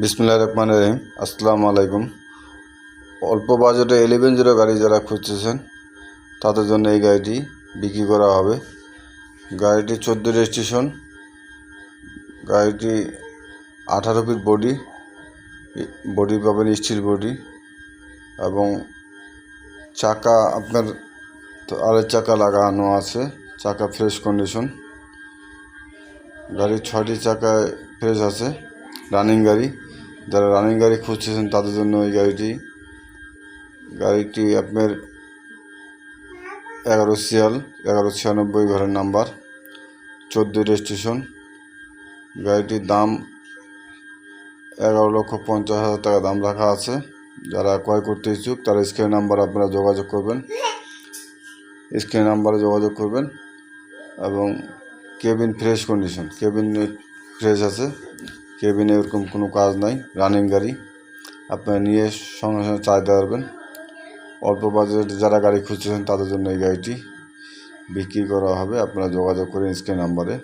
বিসমুল্লাহ রহমান রহিম। আসসালামু আলাইকুম। অল্প বাজেটে এলেভেন জিরো গাড়ি যারা খুঁজতেছেন, তাদের জন্য এই গাড়িটি বিক্রি করা হবে। গাড়িটি চোদ্দ রেজিস্ট্রেশন। গাড়িটি আঠারো ফিট বডি বডি পাবেন স্টিল বডি এবং চাকা আপনার আরেক চাকা লাগানো আছে, চাকা ফ্রেশ কন্ডিশন। গাড়ির ছয়টি চাকায় ফ্রেশ আছে, রানিং গাড়ি। যারা রানিং গাড়ি খুঁজতেছেন তাদের জন্য এই গাড়িটি। গাড়িটি আপনার এগারো সিয়াল এগারো ছিয়ানব্বই ঘরের নাম্বার চোদ্দ রেজিস্ট্রেশন গাড়িটির দাম এগারো লক্ষ পঞ্চাশ হাজার টাকা দাম রাখা আছে। যারা ক্রয় করতে ইচ্ছুক, তারা স্ক্রিন নাম্বার আপনারা যোগাযোগ করবেন। স্ক্রিন নাম্বারে যোগাযোগ করবেন এবং cabin fresh condition cabin fresh আছে। কেবিনে এরকম কোনো কাজ নাই রানিং গাড়ি। আপনারা নিয়ে সঙ্গে সঙ্গে চালাতে পারবেন অল্প বাজেটে যারা গাড়ি খুঁজছেন তাদের জন্য এই গাড়িটি বিক্রি করা হবে। আপনারা যোগাযোগ করেন স্ক্রিন নাম্বারে